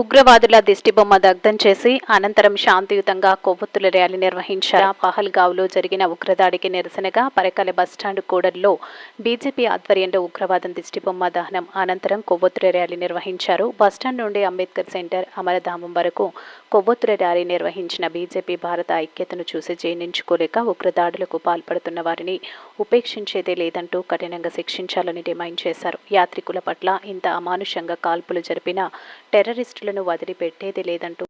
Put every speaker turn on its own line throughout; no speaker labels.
ఉగ్రవాదుల దిష్టిబొమ్మ దగ్ధం చేసి అనంతరం శాంతియుతంగా కొవ్వొత్తుల ర్యాలీ నిర్వహించారు. పహల్గావ్లో జరిగిన ఉగ్రదాడికి నిరసనగా పరకాల బస్టాండ్ కూడల్లో బీజేపీ ఆధ్వర్యంలో ఉగ్రవాదం దిష్టిబొమ్మ దహనం అనంతరం కొవ్వొత్తుల ర్యాలీ నిర్వహించారు. బస్టాండ్ నుండి అంబేద్కర్ సెంటర్ అమరధామం వరకు కొవ్వొత్తుల ర్యాలీ నిర్వహించిన బీజేపీ భారత ఐక్యతను చూసి జీర్ణించుకోలేక ఉగ్రదాడులకు పాల్పడుతున్న వారిని ఉపేక్షించేదే లేదంటూ కఠినంగా శిక్షించాలని డిమాండ్ చేశారు. యాత్రికుల పట్ల ఇంత అమానుషంగా కాల్పులు జరిపిన టెర్రరిస్టులను వదిలిపెట్టేది లేదంటూ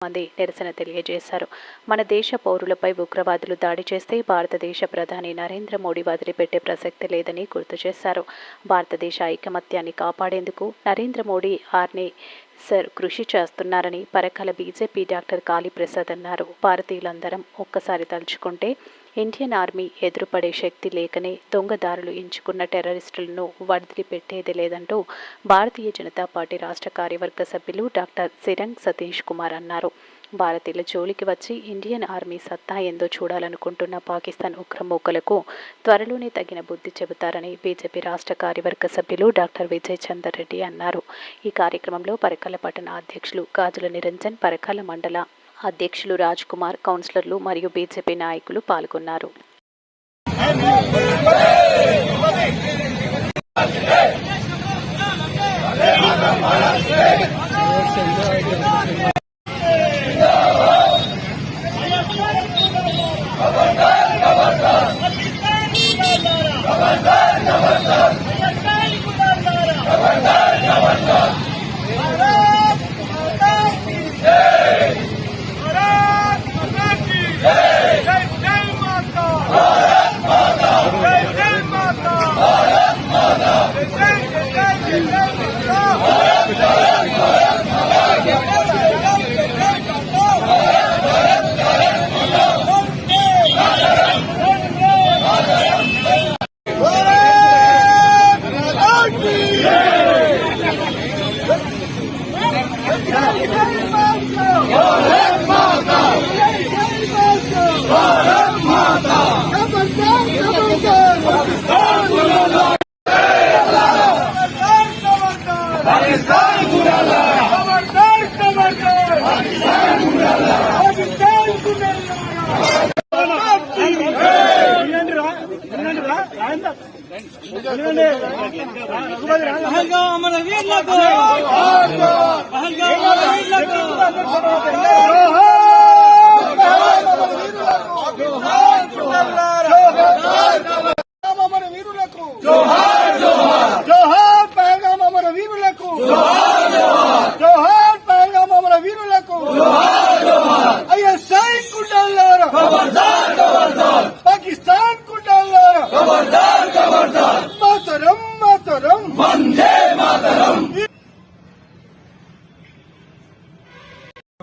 మంది నిరసన తెలియజేశారు. మన దేశ పౌరులపై ఉగ్రవాదులు దాడి చేస్తే భారతదేశ ప్రధాని నరేంద్ర మోడీ వదిలిపెట్టే ప్రసక్తి లేదని గుర్తు చేశారు. భారతదేశ ఐకమత్యాన్ని కాపాడేందుకు నరేంద్ర మోడీ ఆర్ని సర్ కృషి చేస్తున్నారని పరకాల బీజేపీ డాక్టర్ కాళీప్రసాద్ అన్నారు. భారతీయులందరం ఒక్కసారి తలుచుకుంటే ఇండియన్ ఆర్మీ ఎదురుపడే శక్తి లేకనే దొంగదారులు ఎంచుకున్న టెర్రరిస్టులను వదిలిపెట్టేది లేదంటూ భారతీయ జనతా పార్టీ రాష్ట్ర కార్యవర్గ సభ్యులు డాక్టర్ సిరంగ్ సతీష్ కుమార్ అన్నారు. భారతీయుల జోలికి వచ్చి ఇండియన్ ఆర్మీ సత్తా ఏందో చూడాలనుకుంటున్న పాకిస్తాన్ ఉగ్రమూకలకు త్వరలోనే తగిన బుద్ధి చెబుతారని బీజేపీ రాష్ట్ర కార్యవర్గ సభ్యులు డాక్టర్ విజయ్ చందర్ రెడ్డి అన్నారు. ఈ కార్యక్రమంలో పరకాల పట్టణ అధ్యక్షులు గాజుల నిరంజన్ పరకాల మండల అధ్యక్షులు రాజ్ కుమార్ కౌన్సిలర్లు మరియు బీజేపీ నాయకులు పాల్గొన్నారు.
పహల్గాం మన వీరులకు పహల్గాం మన వీరులకు
అమర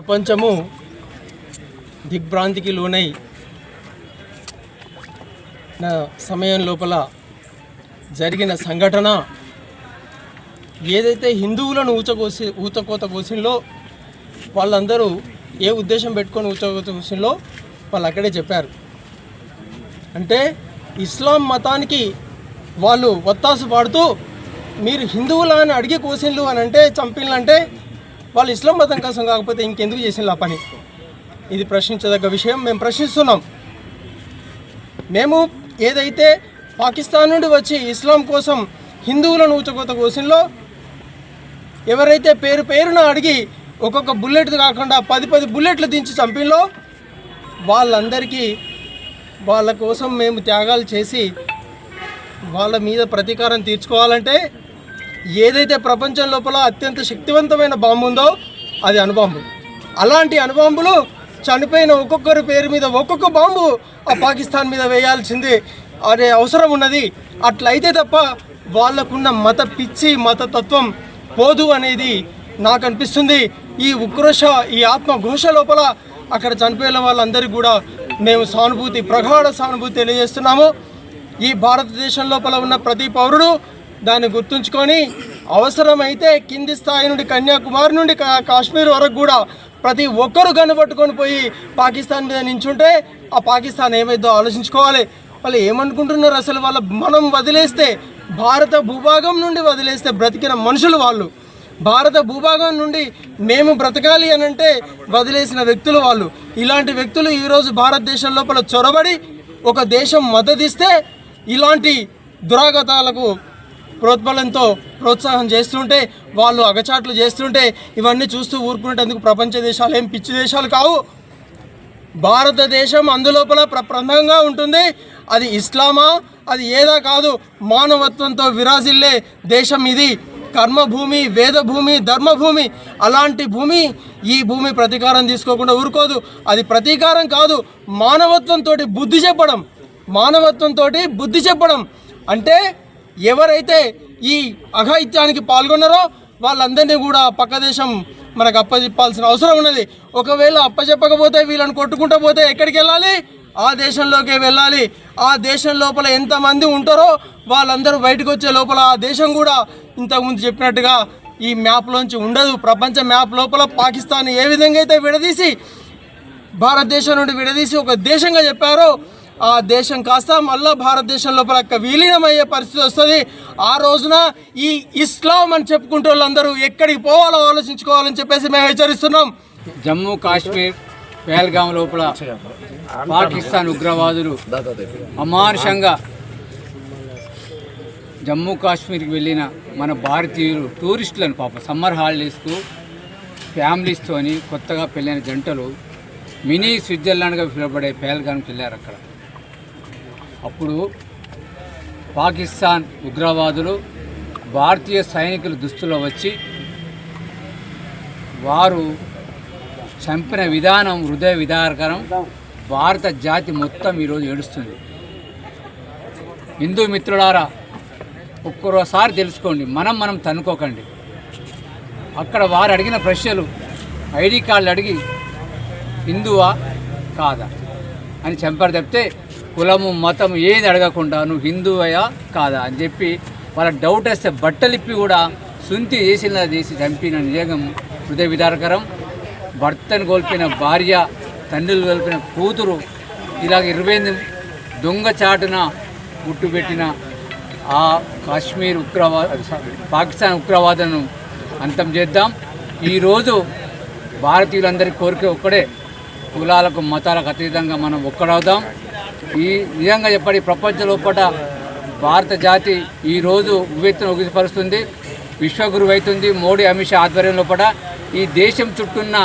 ప్రపంచము దిగ్భ్రాంతికి లోనై నా సమయం లోపల జరిగిన సంఘటన ఏదైతే హిందువులను ఊచకోసి ఊచకోత కోసిందో వాళ్ళందరూ ఏ ఉద్దేశం పెట్టుకొని ఊచకోత కోసంలో వాళ్ళు అక్కడే చెప్పారు. అంటే ఇస్లాం మతానికి వాళ్ళు ఒత్తాసు పాడుతూ మీరు హిందువులా అని అడిగి కోసిండ్లు అని అంటే చంపిన్లు అంటే వాళ్ళు ఇస్లాం మతం కోసం కాకపోతే ఇంకెందుకు చేసిండ్రు ఆ పని? ఇది ప్రశ్నించదగ్గ విషయం. మేము ప్రశ్నిస్తున్నాం. మేము ఏదైతే పాకిస్తాన్ నుండి వచ్చి ఇస్లాం కోసం హిందువులను ఊచకోత కోసింలో ఎవరైతే పేరు పేరున అడిగి ఒక్కొక్క బుల్లెట్ కాకుండా పది పది బుల్లెట్లు దించి చంపిలో వాళ్ళందరికీ వాళ్ళ కోసం మేము త్యాగాలు చేసి వాళ్ళ మీద ప్రతీకారం తీర్చుకోవాలంటే ఏదైతే ప్రపంచం లోపల అత్యంత శక్తివంతమైన బాంబు ఉందో అది అణుబాంబు. అలాంటి అణుబాంబులు చనిపోయిన ఒక్కొక్కరి పేరు మీద ఒక్కొక్క బాంబు ఆ పాకిస్తాన్ మీద వేయాల్సింది అనే అవసరం ఉన్నది. అట్లయితే తప్ప వాళ్ళకున్న మత పిచ్చి మత తత్వం పోదు అనేది నాకు అనిపిస్తుంది. ఈ ఉక్రోష ఈ ఆత్మఘోష లోపల అక్కడ చనిపోయిన వాళ్ళందరికీ కూడా మేము సానుభూతి ప్రగాఢ సానుభూతి తెలియజేస్తున్నాము. ఈ భారతదేశం లోపల ఉన్న ప్రతి పౌరుడు దాన్ని గుర్తుంచుకొని అవసరమైతే కింది స్థాయి నుండి కన్యాకుమారి నుండి కాశ్మీర్ వరకు కూడా ప్రతి ఒక్కరు కనబట్టుకొని పోయి పాకిస్తాన్ మీద నించుంటే ఆ పాకిస్తాన్ ఏమైందో ఆలోచించుకోవాలి. వాళ్ళు ఏమనుకుంటున్నారు అసలు? వాళ్ళ మనం వదిలేస్తే భారత భూభాగం నుండి వదిలేస్తే బ్రతికిన మనుషులు వాళ్ళు. భారత భూభాగం నుండి మేము బ్రతకాలి అని అంటే వదిలేసిన వ్యక్తులు వాళ్ళు. ఇలాంటి వ్యక్తులు ఈరోజు భారతదేశం లోపల చొరబడి ఒక దేశం మద్దతిస్తే ఇలాంటి దురాగతాలకు ప్రోత్బలంతో ప్రోత్సాహం చేస్తుంటే వాళ్ళు అగచాట్లు చేస్తుంటే ఇవన్నీ చూస్తూ ఊరుకునేటందుకు ప్రపంచ దేశాలు ఏం పిచ్చి దేశాలు కావు. భారతదేశం అందులోపల ప్రప్రదంగా ఉంటుంది. అది ఇస్లామా? అది ఏదా కాదు. మానవత్వంతో విరాజిల్లే దేశం ఇది. కర్మభూమి వేదభూమి ధర్మభూమి. అలాంటి భూమి ఈ భూమి ప్రతీకారం తీసుకోకుండా ఊరుకోదు. అది ప్రతీకారం కాదు. మానవత్వంతో బుద్ధి చెప్పడం. మానవత్వంతో బుద్ధి చెప్పడం. అంటే ఎవరైతే ఈ అఘాయిత్యానికి పాల్గొన్నారో వాళ్ళందరినీ కూడా పక్క దేశం మనకు అప్పచెప్పాల్సిన అవసరం ఉన్నది. ఒకవేళ అప్పచెప్పకపోతే వీళ్ళని కొట్టుకుంటూ పోతే ఎక్కడికి వెళ్ళాలి? ఆ దేశంలోకి వెళ్ళాలి. ఆ దేశం లోపల ఎంతమంది ఉంటారో వాళ్ళందరూ బయటకు వచ్చే లోపల ఆ దేశం కూడా ఇంతకుముందు చెప్పినట్టుగా ఈ మ్యాప్లోంచి ఉండదు. ప్రపంచ మ్యాప్ లోపల పాకిస్తాన్ ఏ విధంగా అయితే విడదీసి భారతదేశం నుండి విడదీసి ఒక దేశంగా చెప్పారో ఆ దేశం కాస్త మళ్ళీ భారతదేశం లోపల విలీనమయ్యే పరిస్థితి వస్తుంది. ఆ రోజున ఈ ఇస్లాం అని చెప్పుకుంటే వాళ్ళందరూ ఎక్కడికి పోవాలో ఆలోచించుకోవాలని చెప్పేసి మేము హెచ్చరిస్తున్నాం.
జమ్మూ కాశ్మీర్ పేల్గాం లోపల పాకిస్తాన్ ఉగ్రవాదులు అమానుషంగా జమ్మూ కాశ్మీర్కి వెళ్ళిన మన భారతీయులు టూరిస్టులను పాపం సమ్మర్ హాలిడేస్కు ఫ్యామిలీస్తోని కొత్తగా పెళ్ళైన జంటలు మినీ స్విట్జర్లాండ్గా పిలువబడే పేల్గాన్కి వెళ్ళారు అక్కడ. అప్పుడు పాకిస్తాన్ ఉగ్రవాదులు భారతీయ సైనికుల దుస్తులో వచ్చి వారు చంపిన విధానం హృదయ విధారకరం భారత జాతి మొత్తం ఈరోజు ఏడుస్తుంది. హిందూ మిత్రులారా ఒక్కరోసారి తెలుసుకోండి మనం మనం తనుకోకండి అక్కడ వారు అడిగిన ప్రశ్నలు ఐడి కార్డులు అడిగి హిందువా కాదా అని చంపారు చెప్తే కులము మతం ఏది అడగకుండా నువ్వు హిందువయా కాదా అని చెప్పి వాళ్ళ డౌట్ వస్తే బట్టలిప్పి కూడా సుంతి చేసిన చేసి చంపిన నిజంగా హృదయ విదారకరం. భర్తను కోల్పోయిన భార్య తండ్రులు కోల్పోయిన కూతురు ఇలాగ ఇరవై దొంగ దొంగచాటున గుట్టుపెట్టిన ఆ కాశ్మీర్ ఉగ్రవాద పాకిస్తాన్ ఉగ్రవాదను అంతం చేద్దాం. ఈరోజు భారతీయులందరి కోరిక ఒక్కడే కులాలకు మతాలకు అతీతంగా మనం ఒక్కడవుదాం. ఈ నిజంగా చెప్పండి ప్రపంచ లోపల భారత జాతి ఈరోజు ఉవ్వెత్తున ఉగిసిపరుస్తుంది విశ్వగురువైతుంది మోడీ అమిత్ షా ఆధ్వర్యంలో ఈ దేశం చుట్టూన్న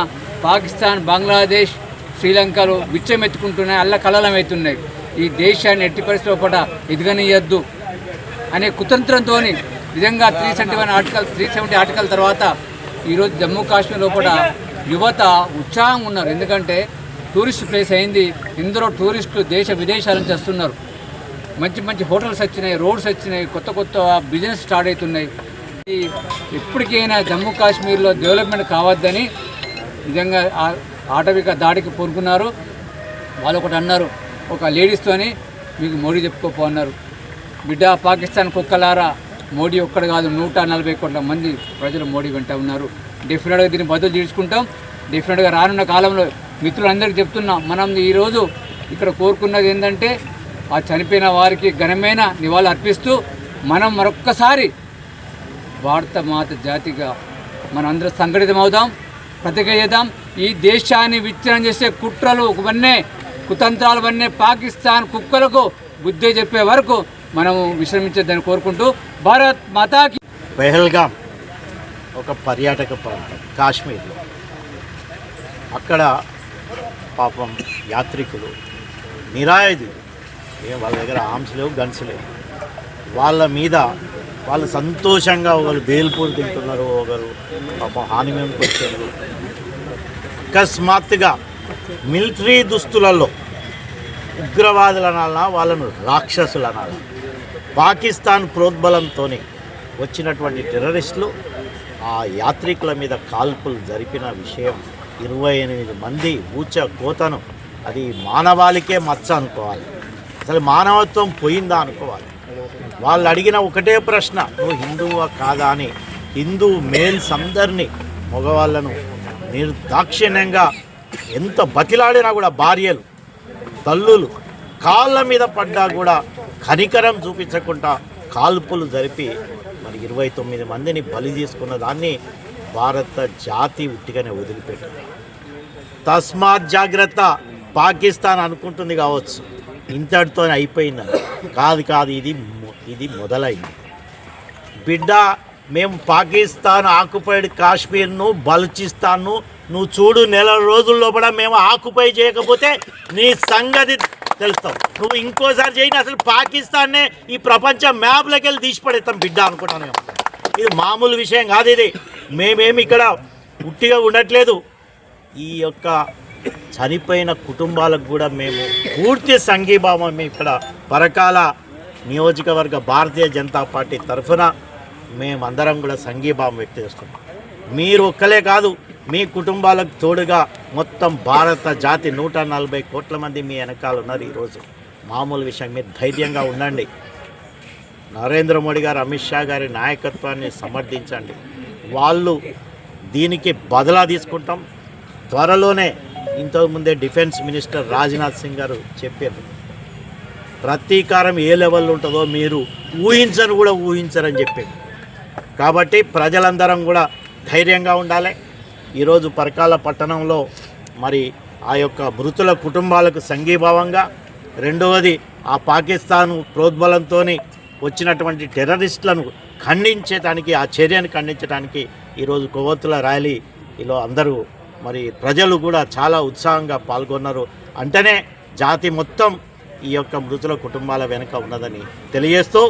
పాకిస్తాన్ బంగ్లాదేశ్ శ్రీలంకలు బిచ్చమెత్తుకుంటున్నాయి అల్ల కలలమవుతున్నాయి ఈ దేశాన్ని ఎట్టి పరిస్థితి లోపల ఎదగనియద్దు అనే కుతంత్రంతో నిజంగా three seventy one article three seventy article తర్వాత ఈరోజు జమ్మూ కాశ్మీర్ లోపల యువత ఉత్సాహంగా ఉన్నారు. ఎందుకంటే టూరిస్ట్ ప్లేస్ అయింది. ఇందులో టూరిస్టులు దేశ విదేశాల నుంచి వస్తున్నారు. మంచి మంచి హోటల్స్ వచ్చినాయి రోడ్స్ వచ్చినాయి కొత్త కొత్త బిజినెస్ స్టార్ట్ అవుతున్నాయి. ఈ ఎప్పటికైనా జమ్మూ కాశ్మీర్లో డెవలప్మెంట్ కావద్దని నిజంగా ఆటవిక దాడికి పూనుకున్నారు. వాళ్ళు ఒకటి అన్నారు ఒక లేడీస్తోని మీకు మోడీ చెప్పుకోపో అన్నారు. బిడ్డ పాకిస్తాన్ కుక్కలారా? మోడీ ఒక్కడు కాదు నూట నలభై కోట్ల మంది ప్రజలు మోడీ వెంట ఉన్నారు. డెఫినెట్గా దీన్ని బదులు తీర్చుకుంటాం. డిఫరెంట్గా రానున్న కాలంలో మిత్రులందరికీ చెప్తున్నాం మనం ఈరోజు ఇక్కడ కోరుకున్నది ఏంటంటే ఆ చనిపోయిన వారికి ఘనమైన నివాళులు అర్పిస్తూ మనం మరొక్కసారి భారత మాత జాతిగా మనందరం సంఘటితమవుదాం ప్రతిజ్ఞ చేద్దాం ఈ దేశాన్ని విచ్ఛిన్నం చేసే కుట్రలు ఇవన్నీ కుతంత్రాలు ఇవన్నీ పాకిస్తాన్ కుక్కలకు బుద్ధి చెప్పే వరకు మనము విశ్రమించద్దని కోరుకుంటూ భారత్ మాతాకి
పెహల్గాం ఒక పర్యాటక ప్రాంతం కాశ్మీర్లో. అక్కడ పాపం యాత్రికులు నిరాయుధులు ఏం వాళ్ళ దగ్గర ఆర్మ్స్ లేవు గన్స్ లేవు. వాళ్ళ మీద వాళ్ళు సంతోషంగా ఒకరు బేల్పూర్ తింటున్నారు ఒకరు పాపం హానిమూన్కి వచ్చారు అకస్మాత్తుగా మిలిటరీ దుస్తులలో ఉగ్రవాదులు అనాలన్నా వాళ్ళను రాక్షసులు అనాలి పాకిస్తాన్ ప్రోద్బలంతో వచ్చినటువంటి టెర్రరిస్టులు ఆ యాత్రికుల మీద కాల్పులు జరిపిన విషయం. ఇరవై ఎనిమిది మంది ఊచ కోతను. అది మానవాళికే మచ్చ అనుకోవాలి. అసలు మానవత్వం పోయిందా అనుకోవాలి. వాళ్ళు అడిగిన ఒకటే ప్రశ్న నువ్వు హిందువా కాదా? అని. హిందూ మేల్స్ అందరినీ మగవాళ్ళను నిర్దాక్షిణ్యంగా ఎంత బతిలాడినా కూడా భార్యలు తల్లులు కాళ్ళ మీద పడ్డా కూడా కనికరం చూపించకుండా కాల్పులు జరిపి మరి ఇరవై తొమ్మిది మందిని బలి తీసుకున్న దాన్ని భారత జాతి ఉట్టిగానే వదిలిపెట్టింది. తస్మాత్ జాగ్రత్త పాకిస్తాన్ అనుకుంటుంది కావచ్చు. ఇంతటితో అయిపోయింది కాదు కాదు ఇది ఇది మొదలైంది. బిడ్డ మేము పాకిస్తాన్ ఆక్యుపైడ్ కాశ్మీర్ను బలూచిస్తాన్ను నువ్వు చూడు నెల రోజుల్లో కూడా మేము ఆక్యుపై చేయకపోతే నీ సంగతి తెలుస్తావు నువ్వు ఇంకోసారి చేయని అసలు పాకిస్తాన్నే ఈ ప్రపంచ మ్యాప్లోకి వెళ్ళి తీసిపడేస్తాం బిడ్డ అనుకుంటాను ఇది మామూలు విషయం కాదు ఇది. మేమేమి ఇక్కడ ఉట్టిగా ఉండట్లేదు. ఈ యొక్క చనిపోయిన కుటుంబాలకు కూడా మేము పూర్తి సంఘీభావం ఇక్కడ పరకాల నియోజకవర్గ భారతీయ జనతా పార్టీ తరఫున మేమందరం కూడా సంఘీభావం వ్యక్తి చేస్తున్నాం. మీరు ఒక్కలే కాదు మీ కుటుంబాలకు తోడుగా మొత్తం భారత జాతి నూట నలభై కోట్ల మంది మీ వెనకాల ఉన్నారు ఈరోజు. మామూలు విషయం మీరు ధైర్యంగా ఉండండి. నరేంద్ర మోడీ గారు అమిత్ షా గారి నాయకత్వాన్ని సమర్థించండి. వాళ్ళు దీనికి బదలా తీసుకుంటాం. త్వరలోనే ఇంతకుముందే డిఫెన్స్ మినిస్టర్ రాజ్నాథ్ సింగ్ గారు చెప్పారు. ప్రతీకారం ఏ లెవెల్లో ఉంటుందో మీరు ఊహించని కూడా ఊహించరని చెప్పారు. కాబట్టి ప్రజలందరం కూడా ధైర్యంగా ఉండాలి. ఈరోజు పరకాల పట్టణంలో మరి ఆ యొక్క మృతుల కుటుంబాలకు సంఘీభావంగా రెండవది ఆ పాకిస్తాన్ ప్రోద్బలంతో వచ్చినటువంటి టెర్రరిస్టులను ఖండించడానికి ఆ చర్యను ఖండించడానికి ఈరోజు కొవ్వొత్తుల ర్యాలీలో అందరూ మరి ప్రజలు కూడా చాలా ఉత్సాహంగా పాల్గొన్నారు. అంటేనే జాతి మొత్తం ఈ యొక్క మృతుల కుటుంబాల వెనుక ఉన్నదని తెలియజేస్తూ